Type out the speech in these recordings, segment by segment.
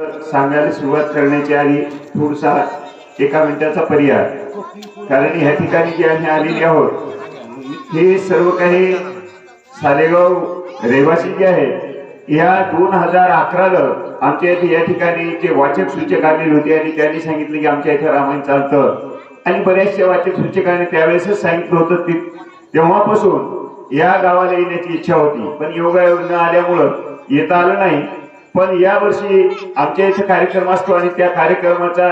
सांगायला सुरुवात करण्याच्या आधी थोडसा एका मिनिटाचा पर्याय. कारण ह्या ठिकाणी जे आम्ही आलेले आहोत हे सर्व काही सालेगाव रहिवासी जे आहेत या दोन हजार अकराला आमच्या इथे या ठिकाणी जे वाचक सूचक आलेले होते आणि त्यांनी सांगितले की आमच्या इथे रामायण चालतं. आणि बऱ्याचशा वाचक सूचकांनी त्यावेळेसच सांगितलं होतं ते तेव्हापासून या गावाला येण्याची इच्छा होती. पण योगायोग न आल्यामुळं येता आलं नाही. पण या वर्षी आमच्या इथे कार्यक्रम असतो आणि त्या कार्यक्रमाचा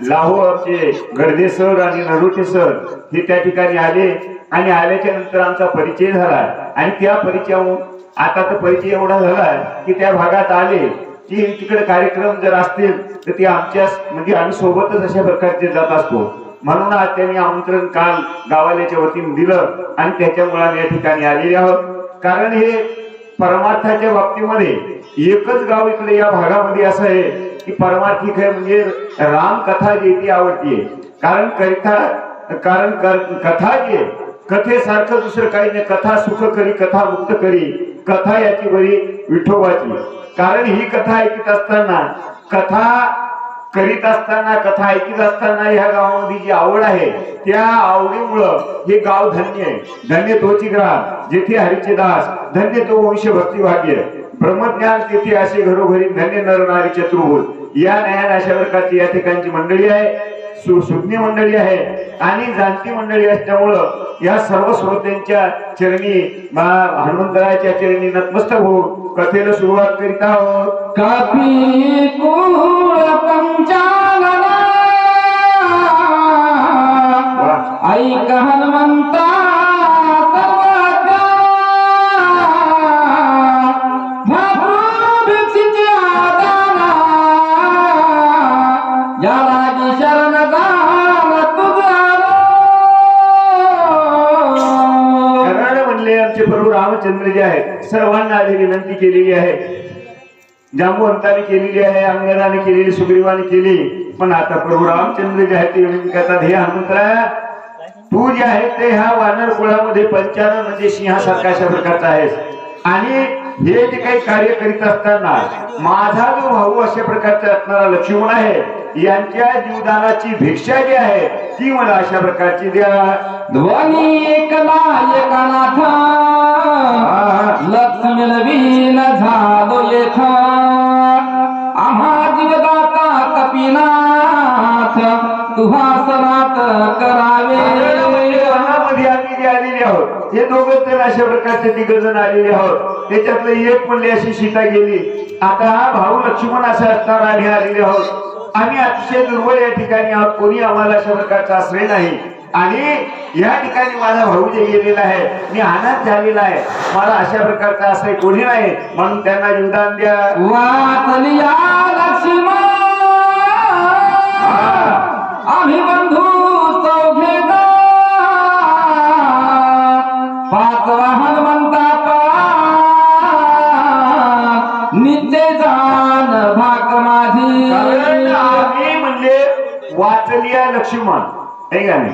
लाहो आमचे गडदे सर आणि नरोटे सर हे त्या ठिकाणी आले. आणि आल्याच्यानंतर आमचा परिचय झाला. आणि त्या परिचयाहून आता तर परिचय एवढा झाला की त्या भागात आले. की तिकडे कार्यक्रम जर असतील तर ते आमच्या म्हणजे आम्ही सोबतच अशा प्रकारचे जात असतो. म्हणून आज त्यांनी आमंत्रण काल गावाल्याच्या वतीने दिलं आणि त्याच्यामुळे आम्ही या ठिकाणी आलेले आहोत. कारण हे परमार्थाच्या बाबतीमध्ये एकच गाव इकडे या भागामध्ये असं आहे की परमार्थिक म्हणजे आहे म्हणजे राम कथा जी ती आवडतीये कारण करिता कारण कथा जी आहे कथेसारखं दुसरं काही नाही. कथा सुख करी कथा मुक्त करी. कथा याची बरी विठोबाची. कारण ही कथा ऐकत असताना कथा करीत असताना कथा ऐकत असताना ह्या गावामध्ये जी आवड आहे त्या आवडीमुळं हे गाव धन्य आहे. धन्य तोची ग्राम जेथे हरीचे दास धन्य तो वंश भक्ती भाग्य ब्रह्मज्ञान तेथे असे घरोघरी धन्य नरनारी चतुर्भुज. या ज्ञान अशा प्रकारची या ठिकाणची मंडळी आहे. सुज्ञ मंडळी आहे आणि जाणती मंडळी असल्यामुळं या सर्व श्रोत्यांच्या चरणी हनुमंतराच्या चरणी नतमस्तक होऊन कथेला सुरुवात करीत आहोत. सर्वांना आधी विनंती केलेली आहे. जांबुवंताने केलेली आहे अंगदाने केलेली सुग्रीवाने केली. पण आता प्रभू रामचंद्र जे आहेत ते विनंती करतात हे हनुमंतराया तू जे आहे ते ह्या वानर कुळामध्ये पंचान म्हणजे सिंहासारखा अशा प्रकारचा आहेस. आणि हे जे काही कार्य करीत असताना माझा जो भाऊ अशा प्रकारचा असणारा लक्ष्मण आहे यांच्या जीवदानाची भिक्षा जी आहे ती मला अशा प्रकारची द्या. ध्वनी तुहासनात करावे. वनामध्ये आम्ही जे आलेले आहोत. हे दोघं तर अशा प्रकारचे जण आलेले आहोत. त्याच्यातलं एक म्हणले अशी सीता गेली. आता हा भाऊ लक्ष्मण असा असणार आम्ही आलेले आहोत. आम्ही अतिशय दुर्बळ या ठिकाणी आहोत. कोणी आम्हाला अशा प्रकारचा आश्रय नाही. आणि या ठिकाणी माझा भाऊ जे गेलेला आहे मी अनाथ झालेला आहे. मला अशा प्रकारचा आश्रय कोणी नाही. म्हणून त्यांना जीवदान द्या. लक्ष्मण. आम्ही बंधू नित्य जाण भाग कारण माझी आम्ही म्हणले वाचलिया लक्ष्मण. हे का नाही?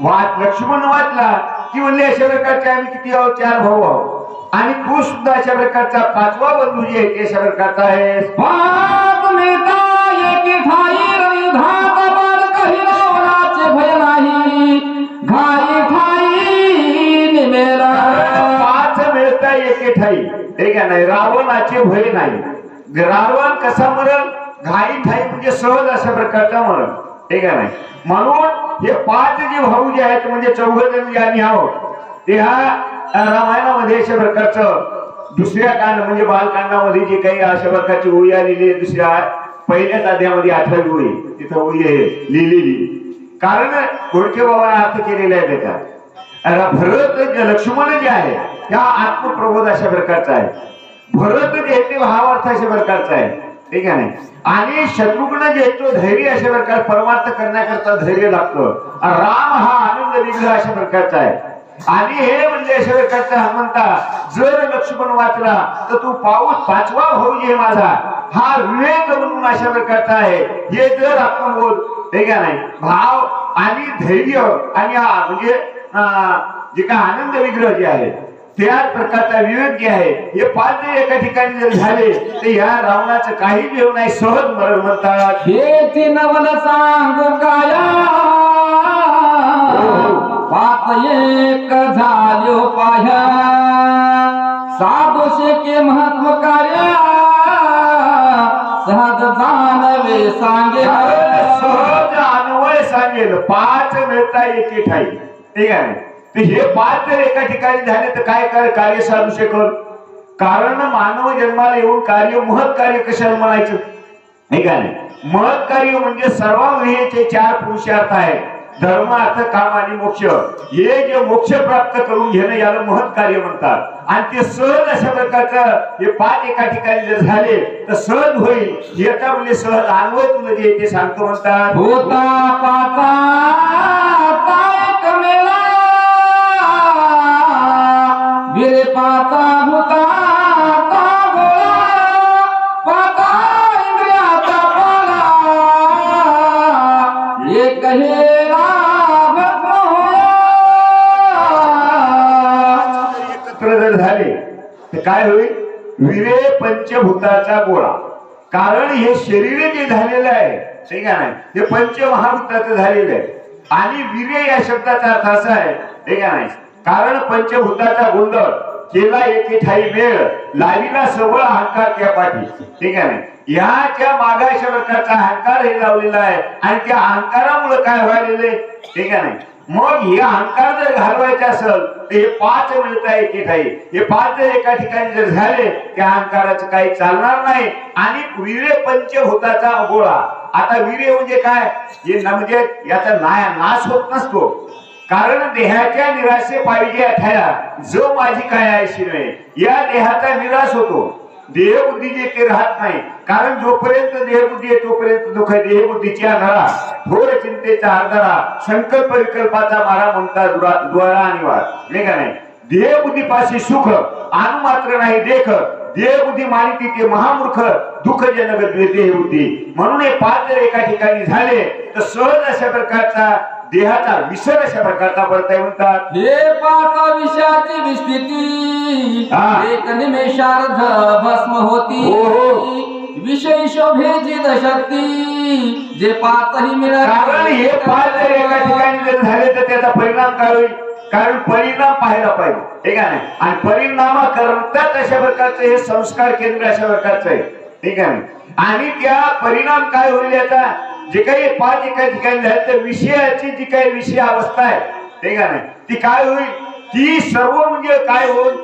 वाच लक्ष्मण वाचला की म्हणले अशा प्रकारचे आम्ही किती आहोत? चार भाऊ आहोत. आणि तू सुद्धा अशा प्रकारचा पाचवा बंधू जे अशा प्रकारचा आहे ठाई हे का नाही. रावणाचे भय नाही. रावण कसा मरण? घाई ठाई म्हणजे सहज अशा प्रकारचा मरण. हे का नाही. म्हणून हे पाच जे भाऊ जे आहेत म्हणजे चौघ जण जे आम्ही आहोत ते ह्या रामायणामध्ये अशा प्रकारचं दुसऱ्या कांड म्हणजे बालकांडामध्ये जे काही अशा प्रकारची ओळी आलेली आहे दुसऱ्या पहिल्याच अध्यामध्ये आठवी ओळी तिथं ओळी आहे लिहिलेली. कारण गोडके बाबाने अर्थ केलेला आहे त्याचा. आता भरत लक्ष्मण जे आहे ह्या आत्मप्रबोध अशा प्रकारचा आहे. भरत जेते भावार्थ अशा प्रकारचा आहे. ठीक आहे आणि शत्रुघ्न जेतो धैर्य अशा प्रकार परमार्थ करण्याकरता धैर्य लागतो राम हा आनंद विग्रह अशा प्रकारचा आहे. आणि हे म्हणजे अशा प्रकारचा हनुमंता जर लक्ष्मण वाचला तर तू पाऊस पाचवा भाऊ ये माझा. हा विवेक म्हणून अशा प्रकारचा आहे. हे जर आपण बोल ठीक आहे नाही? भाव आणि धैर्य आणि म्हणजे जे काय आनंद विग्रह जे आहे त्याच प्रकारचा विवेक जे आहे. हे पाच जर एका ठिकाणी जर झाले तर या रावणाचं काही देव नाही सहज मरण म्हणतात. हे ती नवल सांगू काया पाच एक झाल्यो पाह्या. साधोशे के महत्त्व कार्य. सहज जानवे सांगे. सहज अन्वय सांगेल. पाच मिळता एके ठाई ठीक आहे? हे पाच जर एका ठिकाणी झाले तर काय कर कार्य साधू शकल कारण मानव जन्माला येऊन कार्य महत् कार्य कशाला म्हणायचं? नाही का नाही. महत् कार्य म्हणजे सर्वांचे चार पुरुषार्थ आहेत. धर्म अर्थ काम आणि मोक्ष. हे जे मोक्ष प्राप्त करून घेणं याला महत् कार्य म्हणतात. आणि ते सहज अशा प्रकारचं हे पाच एका ठिकाणी जर झाले तर सहज होईल. एका म्हणजे सहज आंघोळ तुला जे ते सांगतो म्हणतात. होता पाता विरे होता इंद्रियाचा पाला. एक हेला एकत्र जर झाले तर काय होईल? विरे पंचभूताचा गोळा. कारण हे शरीर जे झालेलं आहे ठीक आहे ना हे पंचमहाभूताचं झालेलं आहे. आणि वीर्य या शब्दाचा अर्थ असा आहे ठीक आहे नाही? कारण पंचभूताचा गोंधळ केला एके ठाई मेळ लावीला सबळ अहंकार त्या पाठी ठीक आहे ह्याच्या मागाशा प्रकारचा अहंकार हे लावलेला आहे. आणि त्या अहंकारामुळे काय व्हायलेलं आहे? ठीक आहे नाही मग हे अहंकार जर घालवायचे असेल तर हे पाच मिळत आहे एके ठाई. हे पाच जर एका ठिकाणी जर झाले त्या अहंकाराचं काही चालणार नाही. आणि विरे पंच होताचा गोळा. आता विरे म्हणजे काय? हे म्हणजे याचा नाय नाश होत नसतो. कारण देहाच्या निराशे पाहिजे अठाया जो माझी काय आहे नये या देहाचा निराश होतो. देहबुद्धी जे ते राहत नाही. कारण जोपर्यंत देहबुद्धी आहे तोपर्यंत दुःख आहे. देहबुद्धीच्या थोर चिंतेचा आधारा संकल्प विकल्पाचा मारा म्हणता दुरा- द्वारा आणि वाद नाही का नाही? देहबुद्धीपाशी सुख अनु मात्र नाही देख. देहबुद्धी मानिती ते महामूर्ख दुःख जनक देहबुद्धी. म्हणून हे पाच जर एका ठिकाणी झाले तर सहज अशा प्रकारचा देहाचा विसर अशा प्रकारचा पडता म्हणतात. हे पाच विषयाची विस्थिती हा. एक निमेषार्ध भस्म होती. हो, हो. विषय शोभेची शक्ती. जे पाचही मिळत कारण हे पाच जर एका ठिकाणी जर झाले तर त्याचा परिणाम काय होईल? कारण परिणाम पाहायला पाहिजे. ठीक आहे ना? आणि परिणाम करतात अशा प्रकारचं हे संस्कार केंद्र अशा प्रकारचं आहे. ठीक आहे ना? आणि त्या परिणाम काय होईल याचा? जे काही पाच एका ठिकाणी झाले तर विषयाची जी काही विषय अवस्था आहे ठीक आहे नाही? ती काय होईल? ती सर्व म्हणजे काय होईल?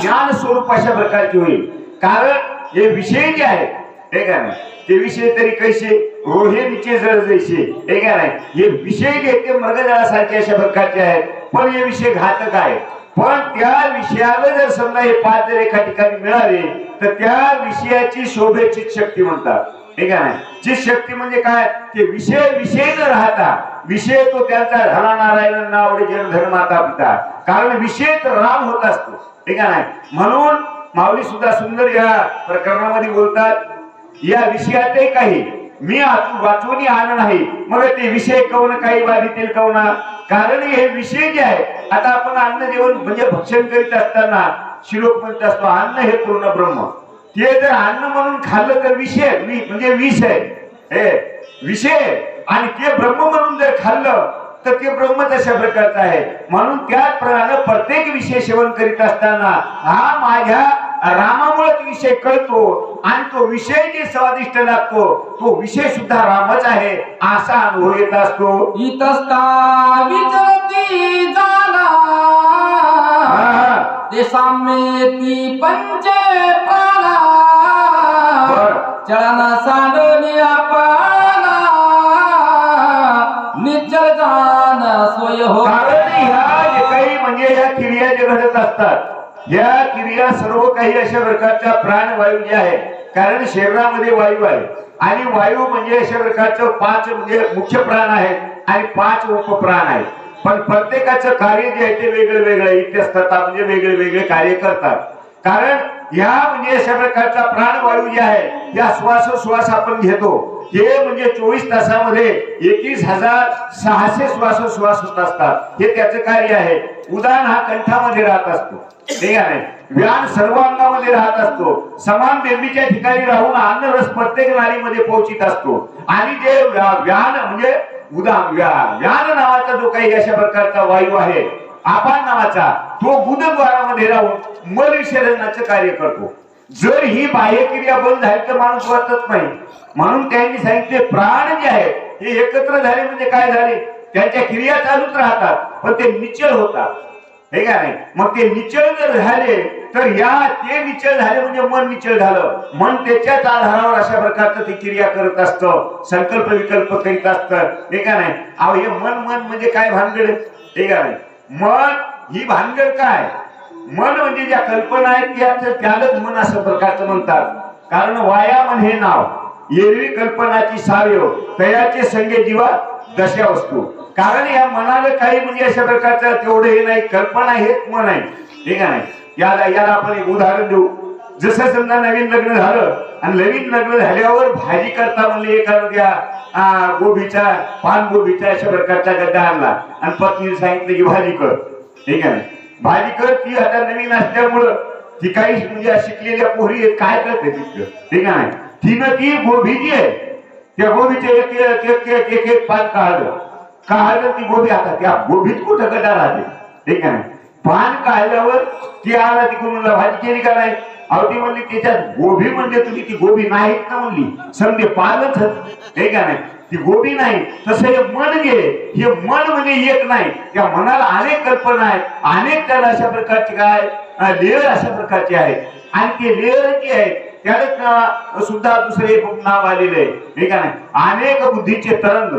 ज्ञान स्वरूप अशा प्रकारची होईल. कारण हे विषय जे आहेत हे का नाही? ते विषय तरी कैसे? रोहिणीचे जळ जैसे हे काय नाही? हे विषय जे ते मृगजळासारखे अशा प्रकारचे आहेत. पण हे विषय घातक आहे पण त्या विषयाला जर समजा हे पाच जर एका ठिकाणी मिळाले तर त्या विषयाची शोभेची शक्ती म्हणतात. ठीक आहे? जी शक्ती म्हणजे काय? ते विषय विषय न राहता विषय तो त्यांचा धना नारायण नावडे जन धर्माता पिता. कारण विषय तर राम होत असतो. ठीक आहे म्हणून माऊली सुद्धा सुंदर या प्रकरणामध्ये बोलतात या विषयातही काही मी वाचून वाचवणी आण नाही. मग ते विषय कवन काही बाधितील कवना कारण हे विषय जे आहे आता आपण अन्न जेवण म्हणजे भक्षण करीत असताना श्लोक म्हणत असतो अन्न हे पूर्ण ब्रह्म. ते जर अन्न म्हणून खाल्लं तर विषय म्हणजे विष आहे. हे विषय आणि ते ब्रह्म म्हणून जर खाल्लं तर ते ब्रह्मच अशा प्रकारचं आहे. म्हणून त्याचप्रमाणे प्रत्येक विषय सेवन करीत असताना हा माझ्या रामामुळेच विषय कळतो. आणि तो विषय जे स्वादिष्ट लागतो तो विषय सुद्धा रामच आहे असा अनुभव येत असतो. इतस्ता विचरती झाला हा. ते पंच प्राणा. चळन सांडली आपला निश्चल जान सोय हो कारण ह्या जे काही म्हणजे ह्या क्रिया जे घडत असतात या क्रिया सर्व काही अशा प्रकारच्या प्राणवायू जे आहे कारण शरीरामध्ये वायू आहे आणि वायू म्हणजे अशा प्रकारचं पाच म्हणजे मुख्य प्राण आहेत आणि पाच उपप्राण आहेत पण प्रत्येकाचं कार्य जे आहे ते वेगळं वेगळं इत्यस्तता म्हणजे वेगळे वेगळे कार्य करतात. कारण ह्या म्हणजे अशा प्रकारचा प्राणवायू जे आहे या श्वासोश्वास आपण घेतो. हे म्हणजे चोवीस तासामध्ये एकवीस हजार सहाशे श्वासोश्वास होत असतात. हे त्याचं कार्य आहे. उदान हा कंठामध्ये राहत असतो. व्यान सर्व अंगामध्ये राहत असतो. समान बेंबीच्या ठिकाणी राहून अन्नरस प्रत्येक नाळीमध्ये पोहोचित असतो. आणि जे व्यान म्हणजे उदा यान नावाचा जो काही अशा प्रकारचा वायू आहे आपान नावाचा तो गुदद्वारामध्ये राहून मल विसर्जनाचं कार्य करतो. जर ही बाह्यक्रिया बंद झाली तर माणूस वाचत नाही. म्हणून त्यांनी सांगितले प्राण जे आहे हे एकत्र झाले म्हणजे काय झाले? त्यांच्या क्रिया चालूच राहतात पण ते निचल होतात. हे का नाही? मग ते निचळ जर झाले तर या ते निचळ झाले म्हणजे मन निचळ झालं. मन त्याच्याच आधारावर अशा प्रकारचं ती क्रिया करत असतं. संकल्प विकल्प करीत असतं. हे का नाही? अहो हे मन मन म्हणजे काय भानगड? हे का नाही? मन ही भानगड काय? मन म्हणजे ज्या कल्पना आहेत त्या त्यालाच मन असं प्रकारचं म्हणतात. कारण वायामन हे नाव. एरवी कल्पनाची सावयव हो. तयाचे संगे जीवा दशा वस्तू. कारण या मनाला काही म्हणजे अशा प्रकारचं तेवढं हे नाही कल्पना हेच मन आहे ठीक आहे याला याला आपण एक उदाहरण देऊ. जसं समजा नवीन लग्न झालं आणि नवीन लग्न झाल्यावर भाजी करता म्हणले एखाद्या द्या गोबीचा पान गोबीचा अशा प्रकारचा गड्डा आणला. आणि पत्नीने सांगितलं की भाजी कर. ठीक आहे भाजी कर ती आता नवीन असल्यामुळं ती काही म्हणजे शिकलेल्या पोरी आहेत, काय करते तिथं? ठीक आहे तिनं ती गोबी जी आहे त्या गोबीचे एक एक एक एक एक एक पान काढलं. काढलं ती गोबी आता त्या गोबीत कुठं कटा राहते? ठीक आहे पान काढल्यावर ती आला ती म्हणला भाजी केली का नाही? अहो ती म्हणली त्याच्यात गोबी म्हणजे तुम्ही ती गोबी नाहीत ना म्हणली. समजे पानच हे. का नाही ती गोबी नाही तसं हे मन गेले. हे मन म्हणजे एक नाही. त्या मनाला अनेक कल्पना आहेत. अनेक त्याला अशा प्रकारचे काय? लेअर अशा प्रकारचे आहे आणि ते लेअर जी आहेत सुद्धा दुसरे एक नाव आलेले आहे. हे का नाही? अनेक बुद्धीचे तरंग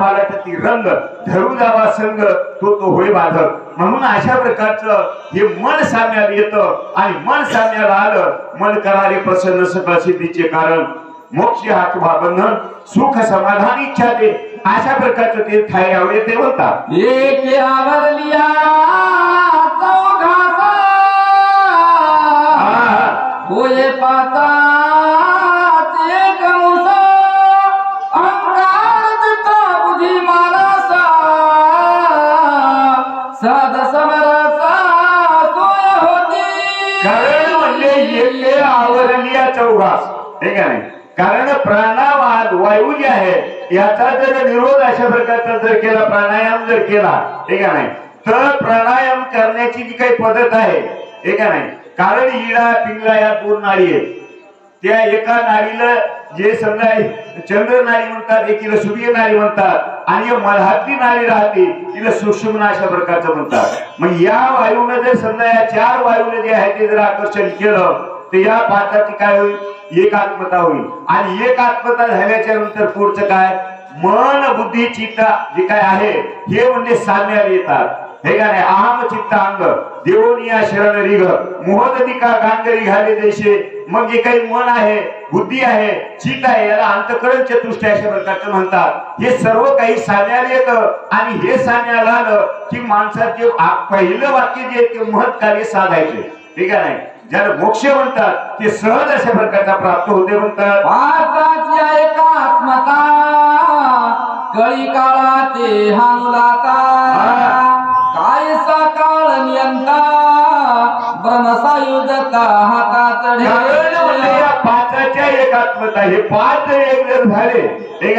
पालटती रंग धरू जावा संग तो तो होय बाधक. म्हणून अशा प्रकारचं हे मन साम्याला येतं आणि मन साम्याला आलं मन करारे प्रसन्न सकळ सिद्धीचे कारण. मोक्ष हातभा बंधन सुख समाधान इच्छा ते अशा प्रकारचं ते ठाई आवडे ते म्हणतात. एक हा. होय कारण म्हणजे येथे आवरलिया चौघास. ठीक आहे नाही? कारण प्राणावाद वायू जे आहे याचा जर निरोध अशा प्रकारचा जर केला प्राणायाम जर केला ठीक आहे नाही? तर प्राणायाम करण्याची जी काही पद्धत आहे ठीक आहे नाही? कारण हिडा पिंगळा या दोन नाडी आहेत. त्या एका नाडीला जे समजा चंद्र नाळी म्हणतात एकीला सूर्य नाळी म्हणतात आणि एक मल्हातली राहते तिला सूक्ष्म अशा प्रकारचं म्हणतात. मग या वायूने जर समजा या चार वायूने जे आहे ते जर आकर्षण केलं तर या पात्राची काय होईल? एकात्मता होईल. आणि एकात्मता झाल्याच्यानंतर पुढचं काय? मन बुद्धी चित्त जे काय आहे हे म्हणजे साम्याला येतात. हे का नाही? अहम चित्त अंग देवोनिया शरण रिघ मोहदिका गांगरी घाले देशे. मग जे काही मन आहे बुद्धी आहे चित्त आहे याला अंतकरण चतुष्टय अशा प्रकारचं म्हणतात. हे सर्व काही साम्याला येतं. आणि हे साम्याला आलं की माणसाचे पहिलं वाक्य जे ते महत् कार्य साधायचे. ठीक आहे नाही? ज्याला मोक्ष म्हणतात ते सहज अशा प्रकारचा प्राप्त होते म्हणतात. कळी काळा ते हानुलाता काय सकाळ नियंता. म्हणजे या पाचाच्या एकात्मता हे पाच एक जर झाले. हे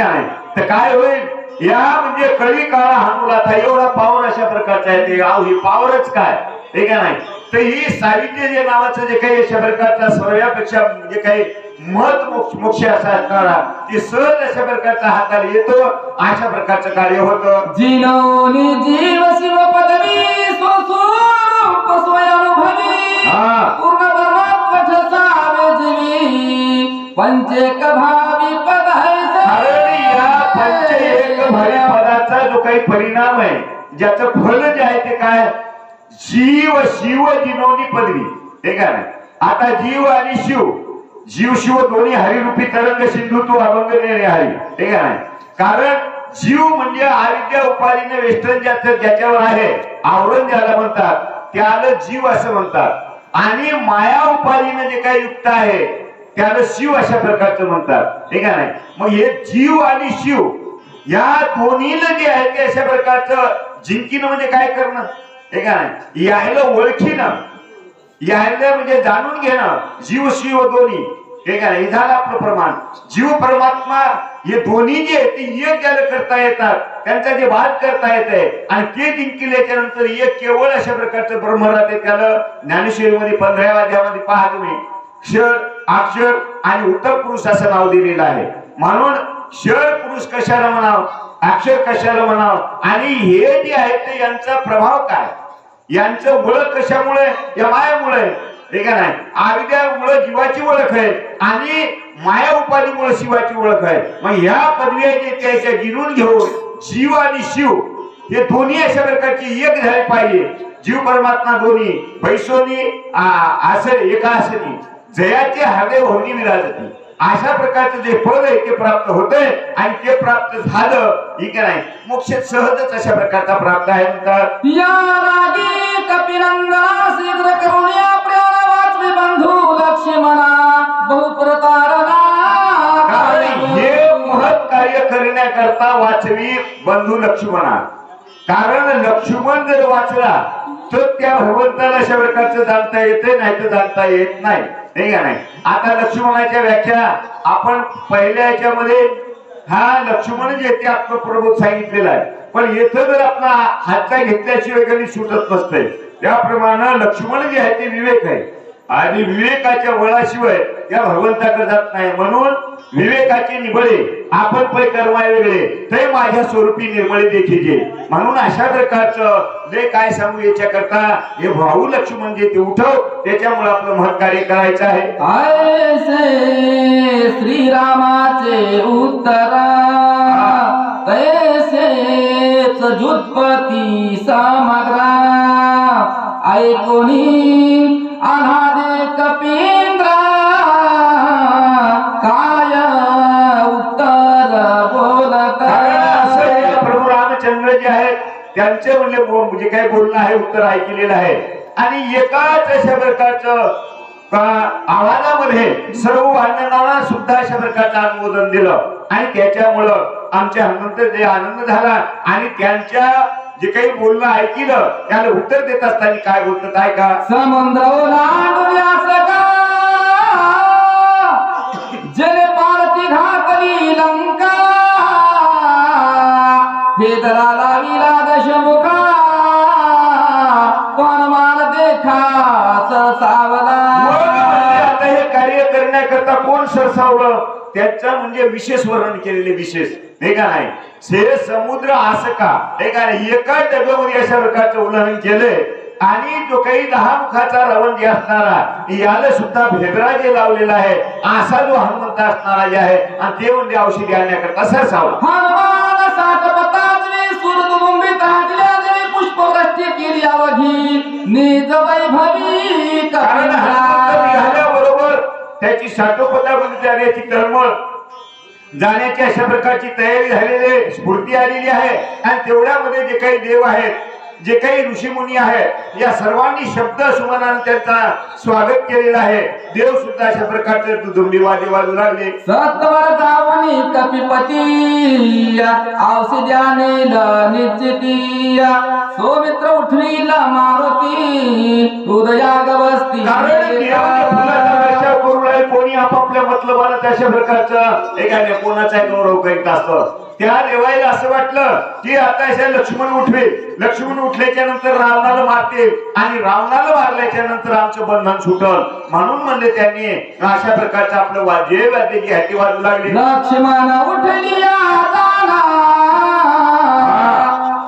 तर काय होईल? या म्हणजे कळी काळा हानुलाथा एवढा पावर अशा प्रकारचा आहे ते. ही पावरच काय? हे नाही. तर ही सावित्र्य जे नावाचं जे काही अशा प्रकारचा सर्वापेक्षा जे काही मत मोक्ष असा असणारा ते सहज अशा प्रकारचा हाताला येतो अशा प्रकारचं कार्य होतं. जिनोनी जीव शिव पदवी स्वस्वरूप. पूर्ण परमात्म ठसावे जीवी पंचेक भावी पद कारण या पंच पदाचा जो काही परिणाम आहे ज्याचं फल जे आहे ते काय? जीव शिव जिनोनी पदवी. हे काय आता जीव आणि शिव जीव शिव दोन्ही हरिरूपी तरंग सिंधू तू अभंग हरी. ठीक आहे कारण जीव म्हणजे आरोग्य उपाधीने वेष्टन ज्याचं ज्याच्यावर आहे आवरण ज्याला म्हणतात त्याला जीव असं म्हणतात. आणि माया उपाधीनं जे काही युक्त आहे त्याला शिव अशा प्रकारचं म्हणतात. ठीक आहे नाही? मग हे जीव आणि शिव या दोन्हीला जे आहे ते अशा प्रकारचं जिंकीनं म्हणजे काय करणं? ठीक आहे नाही? यायला ओळखीनं. यायला म्हणजे जाणून घेणं. जीव शिव दोन्ही. ठीक आहे हे झालं आपलं प्रमाण. जीव परमात्मा हे दोन्ही जे आहेत ते एक ज्याला करता येतात त्यांचा जे वाद करता येत आहे आणि ते जिंकल्याच्या नंतर एक केवळ अशा प्रकारचं ब्रह्म राहते त्याला ज्ञानेश्वरीमध्ये पंधराव्या अध्यायामध्ये पहा तुम्ही. क्षर अक्षर आणि उत्तर पुरुष असं नाव दिलेलं आहे. म्हणून क्षर पुरुष कशाला म्हणाव? अक्षर कशाला म्हणाव? आणि हे जे आहेत ते यांचा प्रभाव काय? यांचं वळ कशामुळे? या मायामुळे. ठीक आहे नाही? आविद्यामुळे जीवाची ओळख आहे आणि माया उपाधीमुळे शिवाची ओळख आहे. मग ह्या पदव्या जे त्याच्या गिरून घेऊन जीव आणि शिव हे दोन्ही अशा प्रकारची एक झाले पाहिजे. जीव परमात्मा दोन्ही पैसोनी असं एका आसनी जयाचे हृदय होणी विराजती. अशा प्रकारचं जे फळ आहे ते प्राप्त होतंय आणि ते प्राप्त झालं ठीक आहे नाही? मोक्ष सहजच अशा प्रकारचा प्राप्त आहे म्हणतात या रागी कपिनंदना शीघ्र करुण्या प्रेरणा बंधू लक्ष्मणा बहुप्रतारणा हे महत् कार्य करण्याकरता वाचवी बंधू लक्ष्मणा. कारण लक्ष्मण जर वाचला तर त्या भगवंताला अशा प्रकारचं जाणता येते नाही तर जाणता येत नाही. नाही का नाही? आता लक्ष्मणाच्या व्याख्या आपण पहिल्या याच्यामध्ये हा लक्ष्मण जे ते आत्मप्रबोध सांगितलेला आहे. पण येथं जर आपला हातचा घेतल्याशिवाय कधी सुटत नसते त्याप्रमाणे लक्ष्मण जे आहे ते विवेक आहे. आणि विवेकाच्या वळाशिवाय त्या भगवंताकडे जात नाही. म्हणून विवेकाचे निबळे आपण पै कर्माय वेगळे. ते माझ्या स्वरूपी निर्मळे देखील म्हणून अशा प्रकारचं जे काय सांगू याच्या करता हे भाऊ लक्ष्मण जे ते उठव त्याच्यामुळे आपलं महत्कार्य करायचं आहे. श्रीरामाचे उत्तरा तैसेच जुत्पती सामग्रा ऐकोनी अनादे रामचंद्र जे आहेत त्यांचे म्हणले बोल- जे काही बोलणं आहे उत्तर ऐकलेलं आहे. आणि एकाच अशा प्रकारचं आव्हानामध्ये सर्व वाहनांना सुद्धा अशा प्रकारचं अनुमोदन दिलं. आणि त्याच्यामुळं आमच्या हनुमंत जे आनंद झाला आणि त्यांच्या जे काही बोलणं ऐकलं त्याला उत्तर देत असताना काय बोलतात आहे का? समुद्र जले पारती घातली लंका. भेदरा लाविला दशमुखा. कोण मार देखा सावला मग म्हणजे आता हे कार्य करण्याकरता कोण सरसावलं? त्याचं म्हणजे विशेष वर्णन केलेले विशेष हे का नाही? हे समुद्र असं का? हे का नाही? एका डब्यामध्ये अशा प्रकारचं उल्लंघन केलंय. आणि जो काही दहा मुखाचा रावण जे असणारा याला सुद्धा भेदरा जे लावलेला आहे. असा जो हनुमंत असणारा जे आहे. आणि ते म्हणजे औषधी आणण्याकरता सरसावला पुष्पवृष्टी केली अवघी निज वैभवी कारण त्याची साठोपदामध्ये जाण्याची तळमळ. जाण्याची अशा प्रकारची तयारी झालेली आहे स्फूर्ती आलेली आहे. आणि तेवढ्यामध्ये जे काही देव आहेत जे काही ऋषीमुनी आहेत या सर्वांनी शब्द सुमनाने त्यांचा स्वागत केलेला आहे. देव सुद्धा अशा प्रकारचे दुदुंबी वादे वाजू लागले. सत्वर जावणी कपिपती औषध्याने निश्चिती सौमित्र उठवील मारुती उदया मतलब मतलबाला तशा प्रकारचं एखाद्या कोणाचा गौरव करीत असतं. त्या देवाला असं वाटलं की आता अशा लक्ष्मण उठवे. लक्ष्मण उठल्याच्या नंतर रावणाला मारते आणि रावणाला मारल्याच्या नंतर आमचं बंधन सुटल. म्हणून म्हणले त्यांनी अशा प्रकारचं आपलं वाजे वाद्य जी हाती वाजू लागली. लक्ष्मण उठली जाना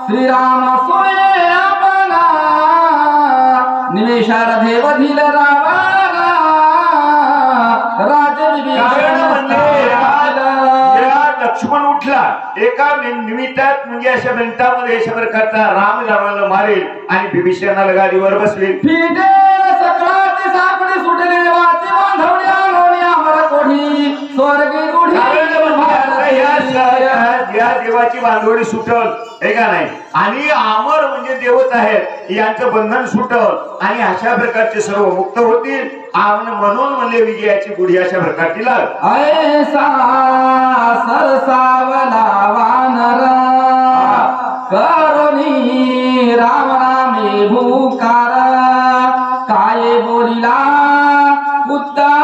श्रीराम सोये आपला. निमेषार्धे वधिल निमित्तात म्हणजे अशा मिनिटामध्ये अशा प्रकारचा राम रावणाला मारेल आणि बिभीषणाला गाडीवर बसवेल. फिटे सकळाची सापडी सुटली वाची आम्हाला कोढी स्वर्गी आता या स- या- देवाची बांधवडी सुटल हे का नाही? आणि आमर म्हणजे देवच आहेत यांचं बंधन सुटल आणि अशा प्रकारचे सर्व मुक्त होतील. आणि म्हणून म्हणले विजयाची गुढी अशा प्रकारची लाग. करुणी राम नामे भूकार. काय बोलिला उत्तर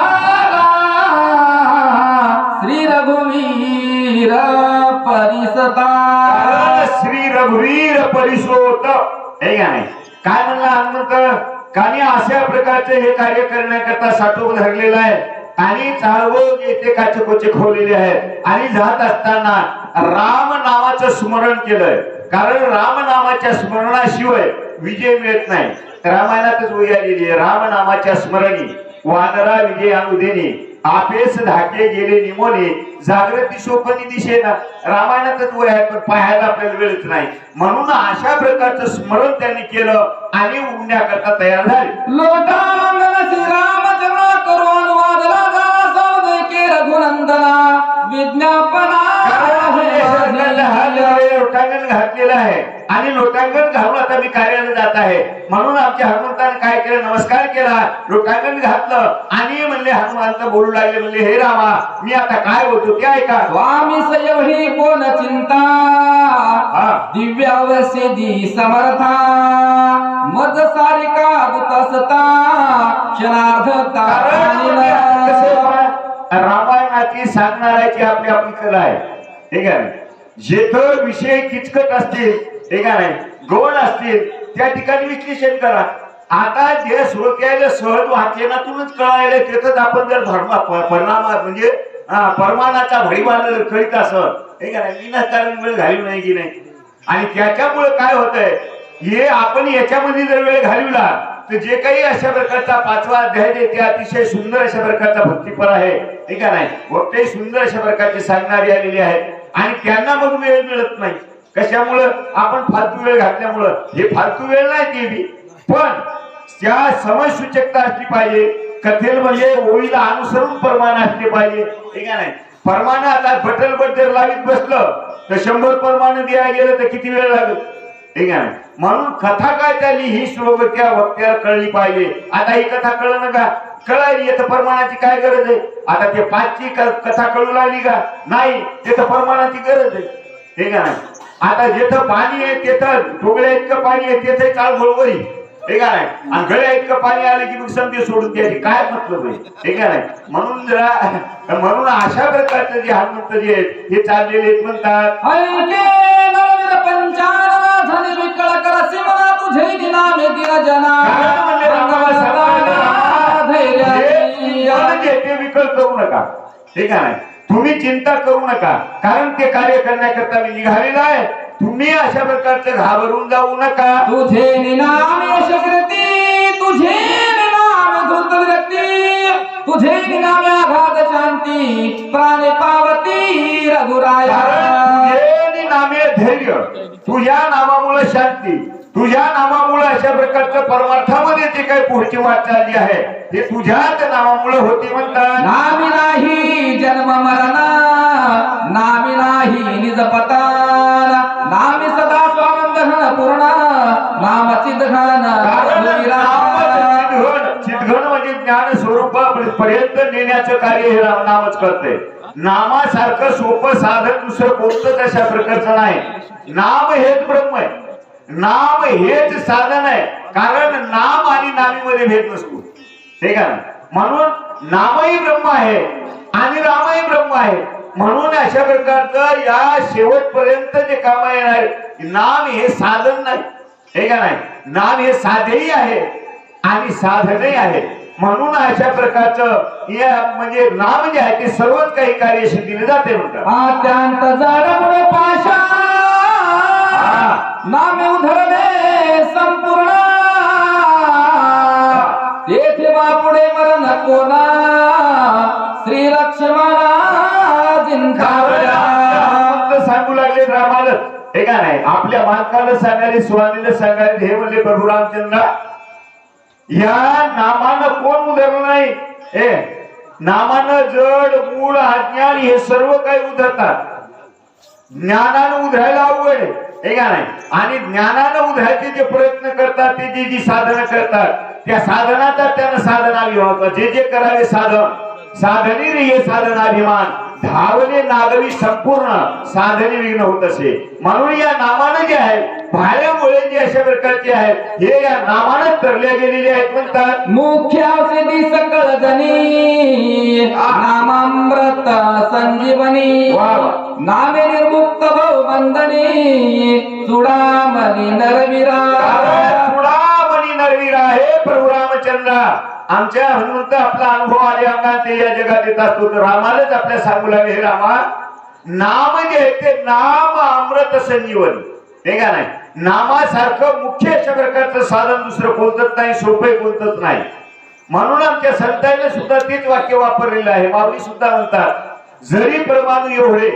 श्री रघुवीर परिशोत हे नाही. काय म्हणला हनुमंत? कानी अशा प्रकारचे हे कार्य करण्याकरता साठवून धरलेलं आहे. आणि चाळवून येथे काचे कोचे खोवलेले आहेत. आणि जात असताना राम नावाचं स्मरण केलंय. कारण राम नामाच्या स्मरणाशिवाय विजय मिळत नाही. रामायणातच वही आलेली आहे. राम नामाच्या स्मरणी वानरा विजय अनुदेनी आपेस धाके गेले निमोले जागृती शोभनी दिशेना रामायणातच वय आहे पण पाहायला आपल्याला वेळच नाही. म्हणून अशा प्रकारचं स्मरण त्यांनी केलं आणि उडण्याकरता तयार झाले. विज्ञापना लोटांगण घातलेलं आहे. आणि लोटांगण घालून आता मी कार्याला जात आहे. म्हणून आमच्या हनुमंताने काय केलं? नमस्कार केला. लोटांगण घातलं. आणि म्हणले हनुमंत बोलू लागले. म्हणले हे रामा मी आता काय होतो ते ऐका. स्वामी सयवही कोण चिंता? दिव्यावसे दी समर्था. मज सारिका दुतसता क्षणार्धता रामायणाची सांगणाऱ्याची आपली आपली कला आहे. ठीक आहे? जेथं विषय किचकट असतील ठीक आहे गोड असतील त्या ठिकाणी विश्लेषण करा. आता जे श्रोत्याला सहज वाचनातूनच कळायला तिथंच आपण जर धर्म प- परिणाम म्हणजे परमानाचा भडीवाल करीत हे का नाही विनाकारण वेळ घालू नाही की नाही? आणि त्याच्यामुळे काय होतंय हे आपण याच्यामध्ये जर वेळ घालवला तर जे काही अशा प्रकारचा पाचवा अध्याय आहे ते अतिशय सुंदर अशा प्रकारचा भक्तीपर आहे. ठीक आहे नाही वक्ते सुंदर अशा प्रकारचे सांगणारी आलेली आहे आणि त्यांना मग वेळ मिळत नाही. कशामुळं? आपण फालतू वेळ घातल्यामुळं. हे फालतू वेळ नाही केली पण त्या समसूचकता असली पाहिजे. कथेल म्हणजे ओळीला अनुसरून प्रमाण असले पाहिजे. ठीक आहे नाही? परमान आता बटल जर लावीत बसलं तर शंभर परमान द्यायला गेलं तर किती वेळ लागेल? ठीक आहे म्हणून कथा काय त्याली ही श्लोक त्या वक्त्याला कळली पाहिजे. आता ही कथा कळलं का? कळाली येतं प्रमाणाची काय गरज आहे? आता ते पाचची क- कथा कळू लागली का? नाही तिथं प्रमाणाची गरज आहे. ठीक आहे आता जिथं पाणी आहे तिथं डोगळ्या इतकं पाणी आहे तिथे चाल बरोबरी ठीक आहे आणि गळ्या इतकं पाणी आलं की मग समजे सोडून द्यायची. काय मतलब आहे? ठीक आहे म्हणून जरा म्हणून अशा प्रकारचे जे हनुमंत जे आहेत हे चाललेले आहेत म्हणतात. ते विकल करू नका ठीक आहे? तुम्ही चिंता करू नका कारण ते कार्य करण्याकरता मी निघालेला आहे. तुम्ही अशा प्रकारचं घाबरून जाऊ नका. तुझे निनामे तुझे निनामे तुझे निनामे आघात शांती प्राणे पावती रघुराया. कारण तुझे नामे धैर्य तुझ्या नामामुळे शांती तुझ्या नामामुळे अशा प्रकारचं परमार्थामध्ये जे काही पुढची वाटचाली आहे ते तुझ्याच नामामुळे होती म्हणतात. नामी नाही जन्म मरण नामी नाही निज नामी सदा स्वानंद पूर्ण. नामच चितघन म्हणजे ज्ञान स्वरूप पर्यंत नेण्याचं कार्य हे राम नामच करते. नामासारखं सोपं साधन दुसरं कोणतंच अशा प्रकारचं नाही. नाम हेच ब्रह्म आहे. नाम हेच साधन आहे. कारण नाम आणि नामीमध्ये भेद नसतो. ठीक आहे ना? म्हणून नामही ब्रह्म आहे आणि रामही ब्रह्म आहे. म्हणून अशा प्रकारचं या शेवटपर्यंत जे काम येणार नाम हे साधन नाही. हे का नाही? नाम हे साधेही आहे आणि साधनही आहे. म्हणून अशा प्रकारचं या म्हणजे नाम जे आहे ते सर्वच काही कार्य सिद्धीने जाते म्हणतात. नामे उधरले संपूर्ण. तेथे बापुडे मरण कोणा? श्री लक्ष्मणा जिंकावया सांगू लागले रामाला हे का नाही आपल्या मालकाला सांगायला स्वामीला सांगायला हे म्हणले प्रभू रामचंद्र या नामानं कोण उधरलं नाही? हे नामानं जड मूळ अज्ञान हे सर्व काही उधरतात ज्ञानानं उधरायला अवघड आहे. हे का नाही? आणि ज्ञानानं उधळायचे जे प्रयत्न करतात ते जे जी साधनं करतात त्या साधनाचा त्यानं साधनाभिमान जे जे करावे साधन साधनी हे साधनाभिमान धावले नागवी संपूर्ण साधने विघ्न होत असे. म्हणून या नामानं जे आहे भाल्यामुळे जे अशा प्रकारचे आहेत हे या नामानं तरल्या गेलेले आहेत म्हणतात. मुख्य औषधी सकळ जनी नामामृत संजीवनी. वा वा. नामे निर्मुक्त भाऊ बंधनी चुडामणी नरविरा चुडामणी नरवीर आहे प्रभू रामचंद्र आमच्या हनुमंत आपला अनुभव आले अंगात ते या जगात येत असतो तर रामालाच आपल्या सांगू लागले हे रामा नाम जे आहे ते नाम अमृत संजीवनी हे का नाही नामासारखं मुख्य अशा प्रकारचं साधन दुसरं कोणतंच नाही सोपं कोणतंच नाही म्हणून आमच्या संतांनी सुद्धा तेच वाक्य वापरलेलं आहे माऊली सुद्धा म्हणतात जरी परमाणू एवढे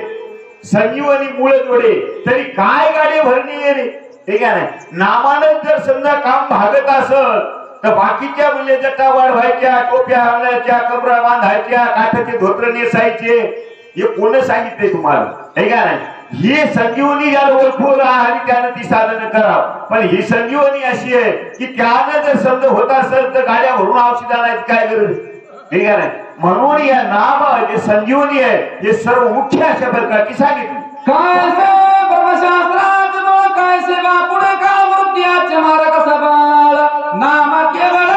संजीवनी मुळ जोडे. तरी काय गाडी भरणी रे ठीक आहे नाही. नामानं जर समजा काम भागत असल तर बाकीच्या मुले जटा वाढवायच्या टोप्या आणायच्या कमरा बांधायच्या काठाचे धोत्र नेसायचे. हे कोण सांगितले तुम्हाला? हे आहे नाही. ही संजीवनी ज्याला ओळखून आणि त्यानं ती साधनं करावं. पण ही संजीवनी अशी आहे की त्यानं जर समजा होत असेल तर गाड्या भरून औषध आणायची काय गरज? ठीक आहे म्हणून या नाम जे संजीवनी आहे हे सर्व मुख्य अशा प्रकारची सांगितली. काय ब्रह्मशास्त्राच काय सेवा पुढे का मृत्याचे मारक सबाळ? नाम केवळ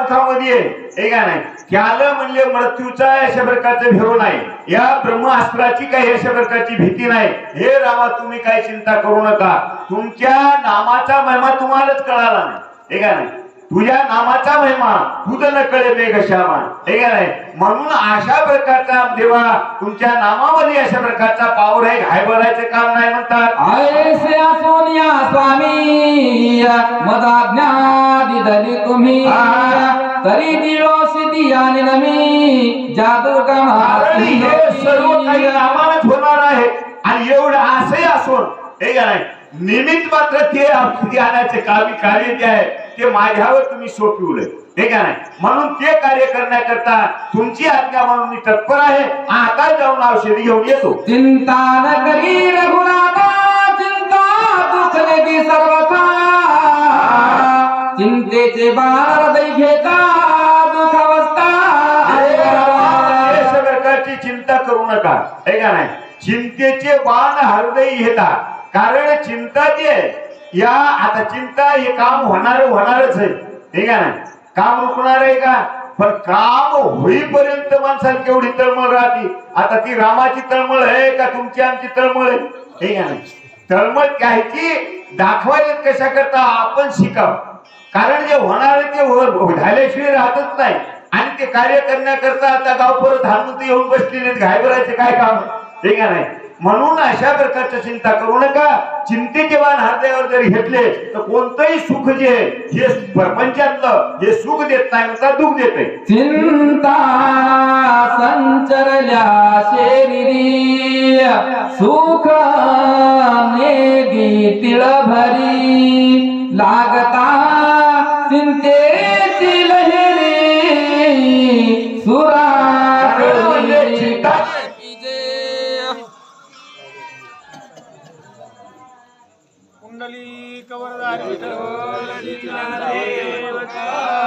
मुखामध्ये. हे का नाही? त्याला म्हणले मृत्यूचा अशा प्रकारचं भेव नाही. या ब्रह्मास्त्राची काही अशा प्रकारची भीती नाही. हे रामा तुम्ही काही चिंता करू नका. तुमच्या नामाचा महिमा तुम्हालाच कळाला नाही. हे का नाही? तुझ्या नामाचा महिमा तुझं न कळे मेघ श्यामा. हे का नाही? म्हणून अशा प्रकारचा देवा तुमच्या नामामध्ये अशा प्रकारचा पावर आहे. घायबरायचं काम नाही म्हणतात. सोनिया स्वामी. मजा ज्ञानी धली तुम्ही. तरी दिवस दियाने नमी. जादू कारण हे सर्व काही नामानच होणार आहे. आणि एवढं असंही असून हे का नाही? निमित्त मात्र ते औषधी आणायचे कामी कार्य जे आहे ते माझ्यावर तुम्ही सोपवलंय. हे का नाही? म्हणून ते कार्य करण्याकरता तुमची आज्ञा म्हणून मी तत्पर आहे. आता जाऊन औषधी घेऊन येतो. चिंता न करी रघुनाथा चिंता ती सर्वथा. चिंतेचे बाण हृदय घेता दुखावस्था. प्रकारची चिंता करू नका. हे का नाही? चिंतेचे बाण हृदय घेता. कारण चिंता जी आहे या आता चिंता हे काम होणार होणारच आहे. ठीक आहे ना? काम रुकणार आहे का? पण काम होईपर्यंत माणसाला केवढी तळमळ राहते. आता ती रामाची तळमळ आहे का तुमची आमची तळमळ आहे? ठीक आहे ना? तळमळ घ्यायची दाखवायला कशा करता आपण शिकाव. कारण जे होणार आहे ते हो, हो, झाल्याशिवाय राहतच नाही. आणि ते कार्य करण्याकरता आता गाव परत हनुमंत येऊन बसलेले घायबरायचे घाबरायचे काय काम? ठीक आहे नाही म्हणून अशा प्रकारच्या चिंता करू नका. चिंतेचे बाण हृदयावर जरी घेतले तर कोणतंही सुख जे आहे हे प्रपंचातलं हे सुख देत नाही म्हणता दुःख देत आहे चिंता संचरल्या शेरी सुख नेगी तिळ भरी लागता चिंतेची लहरी सुरा